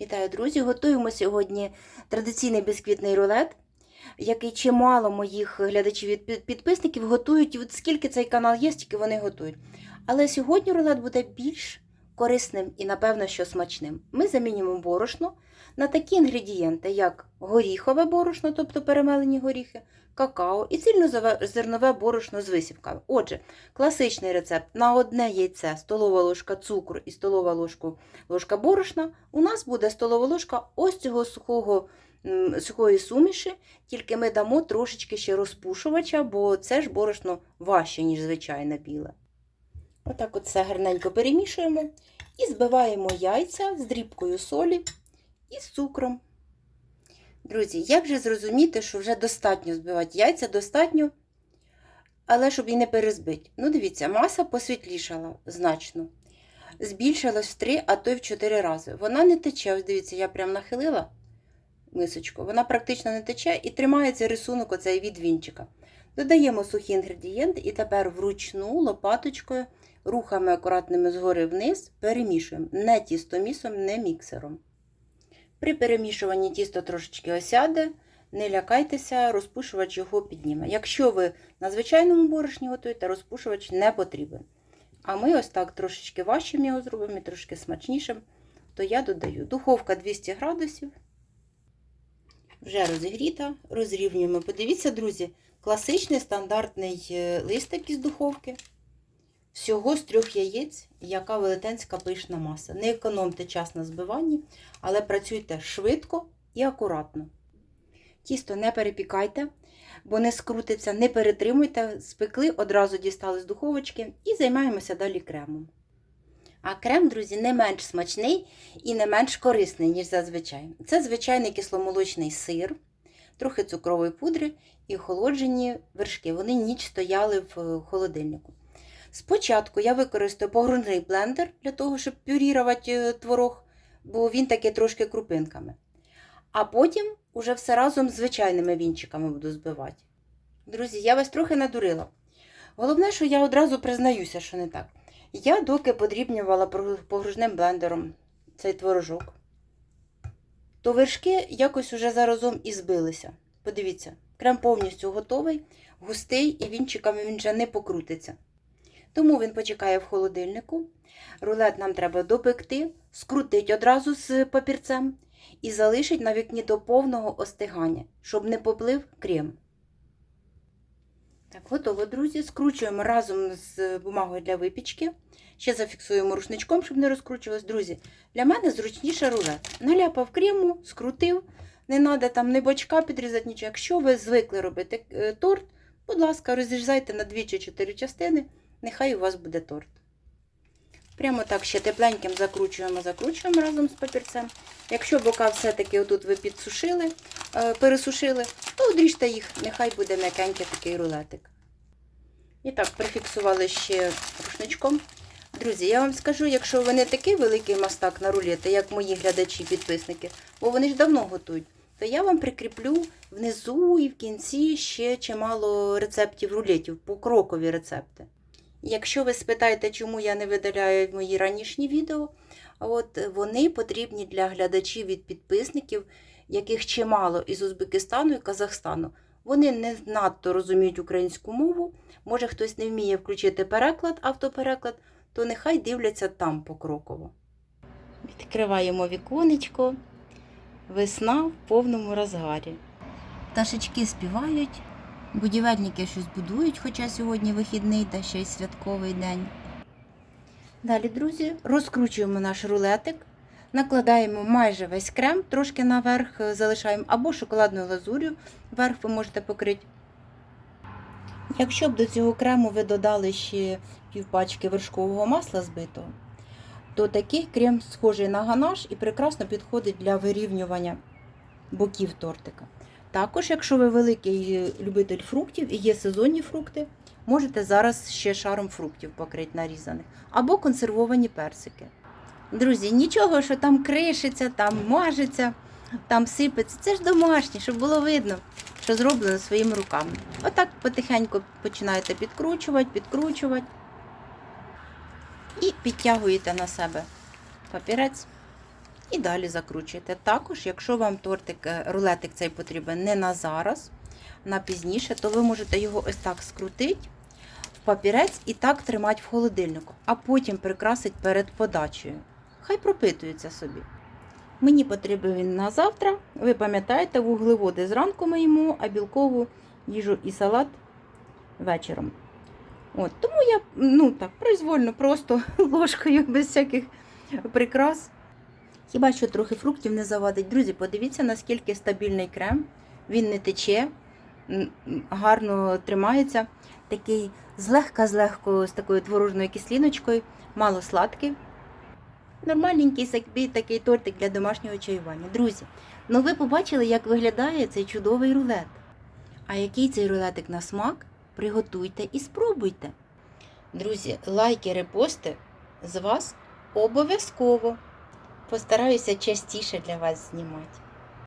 Вітаю, друзі! Готуємо сьогодні традиційний бісквітний рулет, який чимало моїх глядачів і підписників готують. От скільки цей канал є, стільки вони готують. Але сьогодні рулет буде більш корисним і, напевно, що смачним. Ми замінюємо борошно на такі інгредієнти, як горіхове борошно, тобто перемелені горіхи, какао і цільнозернове борошно з висівками. Отже, класичний рецепт на одне яйце, столова ложка цукру і столова ложку, ложка борошна. У нас буде столова ложка ось цього сухого, сухої суміші, тільки ми дамо трошечки ще розпушувача, бо це ж борошно важче, ніж звичайне біле. Отак от все гарненько перемішуємо і збиваємо яйця з дрібкою солі і з цукром. Друзі, як же зрозуміти, що вже достатньо збивати яйця, достатньо, але щоб і не перезбити. Ну, дивіться, маса посвітлішала значно. Збільшилась в 3, а то й в 4 рази. Вона не тече, ось дивіться, я прям нахилила мисочку, вона практично не тече і тримається рисунок оцей від вінчика. Додаємо сухі інгредієнти і тепер вручну лопаточкою, рухами акуратними згори вниз, перемішуємо не тістомісом, не міксером. При перемішуванні тісто трошечки осяде, не лякайтеся, розпушувач його підніме. Якщо ви на звичайному борошні готуєте, розпушувач не потрібен. А ми ось так трошечки важчим його зробимо і трошки смачнішим, то я додаю. Духовка 200 градусів. Вже розігріта, розрівнюємо. Подивіться, друзі, класичний стандартний е, листик із духовки. Всього з трьох яєць, яка велетенська пишна маса. Не економте час на збиванні, але працюйте швидко і акуратно. Тісто не перепікайте, бо не скрутиться, не перетримуйте, спекли, одразу дістали з духовочки і займаємося далі кремом. А крем, друзі, не менш смачний і не менш корисний, ніж зазвичай. Це звичайний кисломолочний сир, трохи цукрової пудри і охолоджені вершки. Вони ніч стояли в холодильнику. Спочатку я використаю погружний блендер для того, щоб пюрірувати е, творог, бо він таки трошки крупинками. А потім уже все разом з звичайними вінчиками буду збивати. Друзі, я вас трохи надурила. Головне, що я одразу признаюся, що не так. Я доки подрібнювала погружним блендером цей творожок, то вершки якось уже заразом і збилися. Подивіться, крем повністю готовий, густий і вінчиками він вже не покрутиться. Тому він почекає в холодильнику. Рулет нам треба допекти, скрутить одразу з папірцем і залишить на вікні до повного остигання, щоб не поплив крем. Так, готово, друзі. Скручуємо разом з бумагою для випічки. Ще зафіксуємо рушничком, щоб не розкручувалось. Друзі, для мене зручніше рулет. Наляпав крему, скрутив. Не треба там ні бочка підрізати, нічого. Якщо ви звикли робити е, торт, будь ласка, розрізайте на 2 чи 4 частини, нехай у вас буде торт. Прямо так ще тепленьким закручуємо, закручуємо разом з папірцем. Якщо бока все-таки отут ви підсушили, е, пересушили, то одріжте їх, нехай буде м'якенький такий рулетик. І так, прифіксували ще рушничком. Друзі, я вам скажу, якщо ви не такий великий мастак на рулети, як мої глядачі-підписники, бо вони ж давно готують, то я вам прикріплю внизу і в кінці ще чимало рецептів рулетів, покрокові рецепти. Якщо ви спитаєте, чому я не видаляю мої ранішні відео, от вони потрібні для глядачів від підписників, яких чимало із Узбекистану і Казахстану. Вони не надто розуміють українську мову. Може, хтось не вміє включити переклад, автопереклад, то нехай дивляться там покроково. Відкриваємо віконечко. Весна в повному розгарі. Пташечки співають, будівельники щось будують, хоча сьогодні вихідний та ще й святковий день. Далі, друзі, розкручуємо наш рулетик, накладаємо майже весь крем, трошки наверх е, залишаємо або шоколадною лазур'ю, верх ви можете покрити. Якщо б до цього крему ви додали ще півпачки вершкового масла збитого, то такий крем схожий на ганаш і прекрасно підходить для вирівнювання боків тортика. Також, якщо ви великий е, любитель фруктів і є сезонні фрукти, можете зараз ще шаром фруктів покрити нарізаних або консервовані персики. Друзі, нічого, що там кришиться, там мажеться, там сипеться. Це ж домашнє, щоб було видно, що зроблено своїми руками. Отак потихеньку починаєте підкручувати, підкручувати і підтягуєте на себе папірець І далі закручуєте. Також, якщо вам тортик, е, рулетик цей потрібен не на зараз, на пізніше, то ви можете його ось так скрутити в папірець і так тримати в холодильнику, а потім прикрасити перед подачею. Хай пропитується собі. Мені потрібен він на завтра. Ви пам'ятаєте, вуглеводи зранку їмо, а білкову їжу і салат вечором. От, тому я ну так, произвольно, просто ложкою без всяких прикрас. Хіба що трохи фруктів не завадить. Друзі, подивіться, наскільки стабільний крем. Він не тече, гарно тримається. Такий злегка-злегко з такою творожною кисліночкою, мало сладкий. Нормальненький собі такий тортик для домашнього чаювання. Друзі, ну ви побачили, як виглядає цей чудовий рулет. А який цей рулетик на смак? Приготуйте і спробуйте. Друзі, лайки, репости з вас обов'язково. Постараюся частіше для вас знімати.